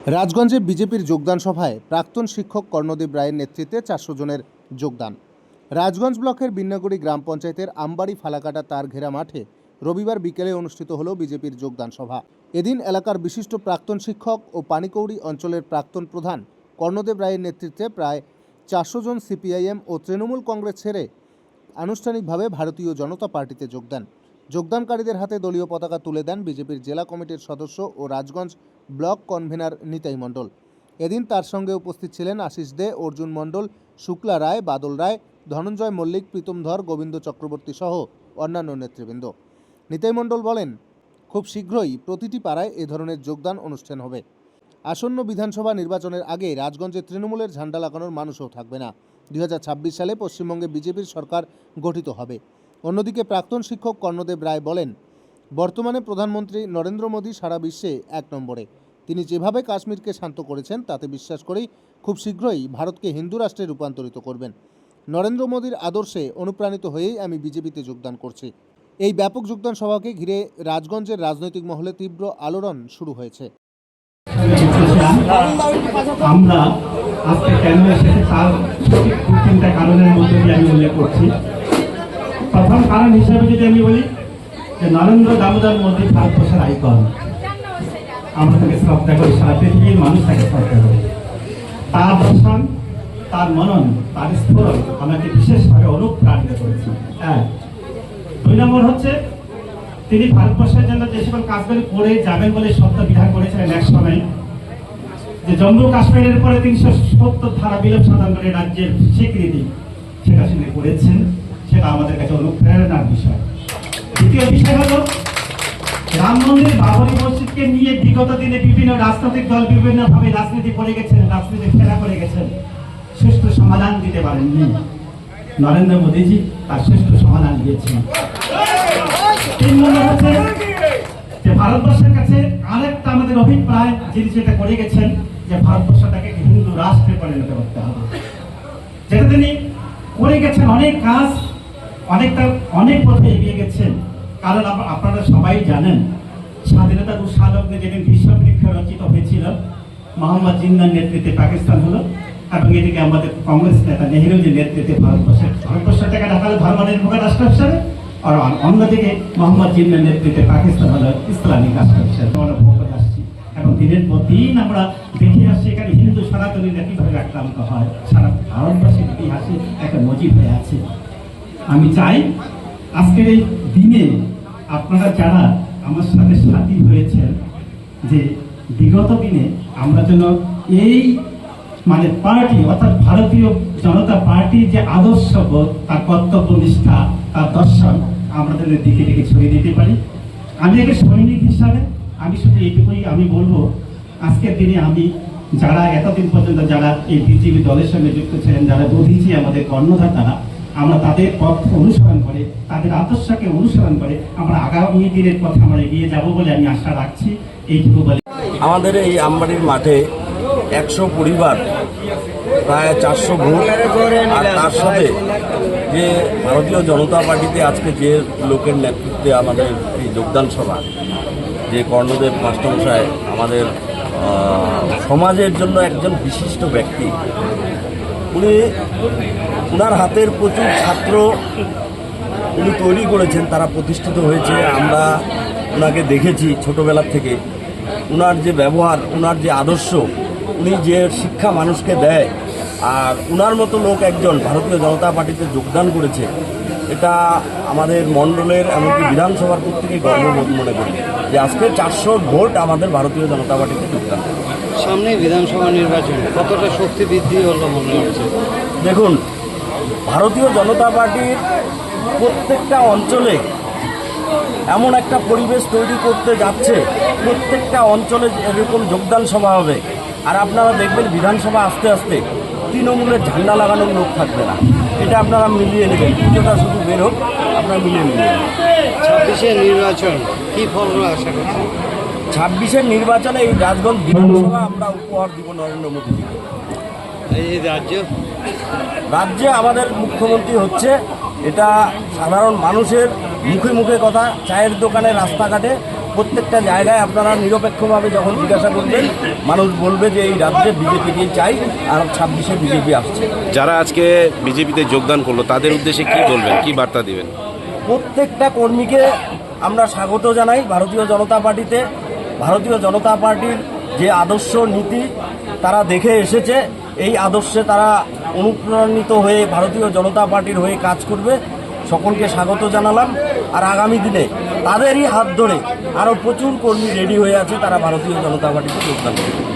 রাজগঞ্জে বিজেপির যোগদান সভায় প্রাক্তন শিক্ষক কর্ণদেব রায়ের নেতৃত্বে চারশো জনের যোগদান। রাজগঞ্জ ব্লকের বিন্নাগুড়ি গ্রাম পঞ্চায়েতের আমবাড়ি ফালাকাটা তার ঘেরা মাঠে রবিবার বিকেলে অনুষ্ঠিত হল বিজেপির যোগদান সভা। এদিন এলাকার বিশিষ্ট প্রাক্তন শিক্ষক ও পানিকৌড়ি অঞ্চলের প্রাক্তন প্রধান কর্ণদেব রায়ের নেতৃত্বে প্রায় চারশো জন সিপিআইএম ও তৃণমূল কংগ্রেস ছেড়ে আনুষ্ঠানিকভাবে ভারতীয় জনতা পার্টিতে যোগ দেন যোগদানকারীদের হাতে দলীয় পতাকা তুলে দেন বিজেপির জেলা কমিটির সদস্য ও রাজগঞ্জ ব্লক কনভেনার নিতাই মণ্ডল। এদিন তার সঙ্গে উপস্থিত ছিলেন আশিস দে, অর্জুন মণ্ডল, শুক্লা রায়, বাদল রায়, ধনঞ্জয় মল্লিক, প্রীতম ধর, গোবিন্দ চক্রবর্তী সহ অন্যান্য নেতৃবৃন্দ। নিতাই মণ্ডল বলেন, খুব শীঘ্রই প্রতিটি পাড়ায় এ ধরনের যোগদান অনুষ্ঠান হবে। আসন্ন বিধানসভা নির্বাচনের আগে রাজগঞ্জে তৃণমূলের ঝান্ডা লাগানোর মানুষও থাকবে না। দুই হাজার ছাব্বিশ সালে পশ্চিমবঙ্গে বিজেপির সরকার গঠিত হবে। অন্যদিকে প্রাক্তন শিক্ষক কর্ণদেব রায় বলেন, বর্তমানে প্রধানমন্ত্রী নরেন্দ্র মোদী সারা বিশ্বে এক নম্বরে। তিনি যেভাবে কাশ্মীরকে শান্ত করেছেন, তাতে বিশ্বাস করেই খুব শীঘ্রই ভারতকে হিন্দু রাষ্ট্রে রূপান্তরিত করবেন। নরেন্দ্র মোদীর আদর্শে অনুপ্রাণিত হয়েই আমি বিজেপিতে যোগদান করছি। এই ব্যাপক যোগদান সভাকে ঘিরে রাজগঞ্জের রাজনৈতিক মহলে তীব্র আলোড়ন শুরু হয়েছে। আমরা আজকে কেন এসেছি তার তিনটা কারণের মধ্যে দিয়ে আমি উল্লেখ করছি। প্রথম কারণ হিসেবে যদি আমি বলি যে নরেন্দ্র দামোদর মোদী ভারতবর্ষের আইকন। আমরা তাকে শ্রদ্ধা করি সারা পৃথিবীর মানুষ তাকে শ্রদ্ধা করি। তার দর্শন তার মনন, তার স্ফোরণ আমাকে বিশেষভাবে অনুপ্রাণিত করেছে। এক। দুই নম্বর হচ্ছে, তিনি ভারতবর্ষের জন্য যে সকল কাজগুলি করে যাবেন বলে সত্য বিধান করেছিলেন এক সময়, যে জম্মু কাশ্মীরের পরে তিনশো সত্তর ধারা বিলোপ সাধন করে রাজ্যের স্বীকৃতি সেটা তিনি করেছেন, সেটা আমাদের কাছে অনুপ্রেরণার বিষয়। দ্বিতীয় বিষয় হলো রাম মন্দির বাবরি নিয়ে বিগত দিনে বিভিন্ন রাজনৈতিক দল বিভিন্ন ভাবে রাজনীতি করে গেছেন, রাজনীতি ফেরা করে গেছেন। সুষ্ঠু সমাধান দিতে পারেননি। নরেন্দ্র মোদীজি তার সুষ্ঠু সমাধান দিয়েছেন। যে ভারতবর্ষের কাছে আরেকটা আমাদের অভিপ্রায়, যিনি যেটা করে গেছেন, যে ভারতবর্ষটাকে হিন্দু রাষ্ট্রে পরিণত করতে হবে। যেটা তিনি করে গেছেন, অনেক কাজ, অনেকটা, অনেক পথে এগিয়ে গেছেন। কারণ আপ- আপনারা সবাই জানেন স্বাধীনতার উৎসাহলগ্নে যেদিন বিশ্ববৃক্ষ রচিত হয়েছিল, মোহাম্মদ জিন্নার নেতৃত্বে পাকিস্তান হলো, এবং এদিকে আমাদের কংগ্রেস নেতা নেহরুজির নেতৃত্বে ভারতবর্ষের ভারতবর্ষটাকে ঢাকালে ধর্ম নির্ভর রাষ্ট্র হিসাবে আর অন্যদিকে মোহাম্মদ জিন্নার নেতৃত্বে পাকিস্তান হলো ইসলামিক রাষ্ট্র হিসাবে আমরা ভোগ করে আসছি, এবং দিনের পর দিন আমরা দেখে আসছি এখানে হিন্দু সনাতনীরা কীভাবে আক্রান্ত হয়, সারা ভারতবর্ষের ইতিহাসে একটা নজির হয়ে আছে। আমি চাই আজকের এই দিনে আপনারা যারা আমার সাথে সাথী হয়েছেন যে বিগত দিনে আমরা যেন এই মানে পার্টি অর্থাৎ ভারতীয় জনতা পার্টির যে আদর্শবোধ তার কর্তব্য, নিষ্ঠা, তার দর্শন আমরা যেন দিকে দিকে ছড়িয়ে দিতে পারি। আমি একটা সৈনিক হিসাবে, আমি শুধু এইটুকুই আমি বলব, আজকের দিনে আমি যারা এতদিন পর্যন্ত যারা এই বিজেপি দলের সঙ্গে যুক্ত ছিলেন, যারা দধিছি আমাদের কর্ণধার তারা আমরা তাদের পথ অনুসরণ করে, তাদের আদর্শকে অনুসরণ করে আমরা আগামী দিনের পথে আমরা এগিয়ে যাব বলে আমি আশা রাখছি। এইটুকু বলে। আমাদের এই আমবাড়ির মাঠে একশো পরিবার, প্রায় চারশো ভোট, আর তার সাথে যে ভারতীয় জনতা পার্টিতে আজকে যে লোকের নেতৃত্বে আমাদের এই যোগদান সভা, যে কর্ণদেব মাস্টারমশাই আমাদের সমাজের জন্য একজন বিশিষ্ট ব্যক্তি উনি ওনার হাতের প্রচুর ছাত্র উনি তৈরি করেছেন, তারা প্রতিষ্ঠিত হয়েছে, আমরা ওনাকে দেখেছি ছোটোবেলার থেকে ওনার যে ব্যবহার ওনার যে আদর্শ, উনি যে শিক্ষা মানুষকে দেয়, আর ওনার মতো লোক একজন ভারতীয় জনতা পার্টিতে যোগদান করেছে, এটা আমাদের মণ্ডলের, এমনকি বিধানসভার প্রত্যেকে গর্ববোধ মনে করি যে আজকে চারশো ভোট আমাদের ভারতীয় জনতা পার্টিতে যোগদান। সামনে বিধানসভা নির্বাচন। কতটা শক্তি বৃদ্ধি হলো মনে হচ্ছে? দেখুন ভারতীয় জনতা পার্টির প্রত্যেকটা অঞ্চলে এমন একটা পরিবেশ তৈরি করতে যাচ্ছে প্রত্যেকটা অঞ্চলে এরকম যোগদান সভা হবে। আর আপনারা দেখবেন বিধানসভা আস্তে আস্তে তৃণমূলের ঝান্ডা লাগানোর লোক থাকবে না। এটা আপনারা মিলিয়ে নেবেন। পুজোটা শুধু বের হোক আপনারা মিলিয়ে নেবেন। ছাব্বিশে নির্বাচন কী ফল আশা করছেন? ছাব্বিশের নির্বাচনে এই রাজগঞ্জ বিধানসভা আমরা উপহার দিব নরেন্দ্র মোদীজিকে। এই রাজ্য। রাজ্যে আমাদের মুখ্যমন্ত্রী হচ্ছে এটা সাধারণ মানুষের মুখে মুখে কথা চায়ের দোকানে রাস্তাঘাটে প্রত্যেকটা জায়গায় আপনারা নিরপেক্ষভাবে যখন জিজ্ঞাসা করবেন মানুষ বলবে যে এই রাজ্যে বিজেপিকেই চাই আর ছাব্বিশে বিজেপি আসছে। যারা আজকে বিজেপিতে যোগদান করল তাদের উদ্দেশ্যে কি বলবেন কি বার্তা দিবেন? প্রত্যেকটা কর্মীকে আমরা স্বাগত জানাই ভারতীয় জনতা পার্টিতে। ভারতীয় জনতা পার্টির যে আদর্শ নীতি তারা দেখে এসেছে, এই আদর্শে তারা অনুপ্রাণিত হয়ে ভারতীয় জনতা পার্টির হয়ে কাজ করবে। সকলকে স্বাগত জানালাম। আর আগামী দিনে তাদেরই হাত ধরে আরও প্রচুর কর্মী রেডি হয়ে আছে, তারা ভারতীয় জনতা পার্টিতে যোগদান করবে।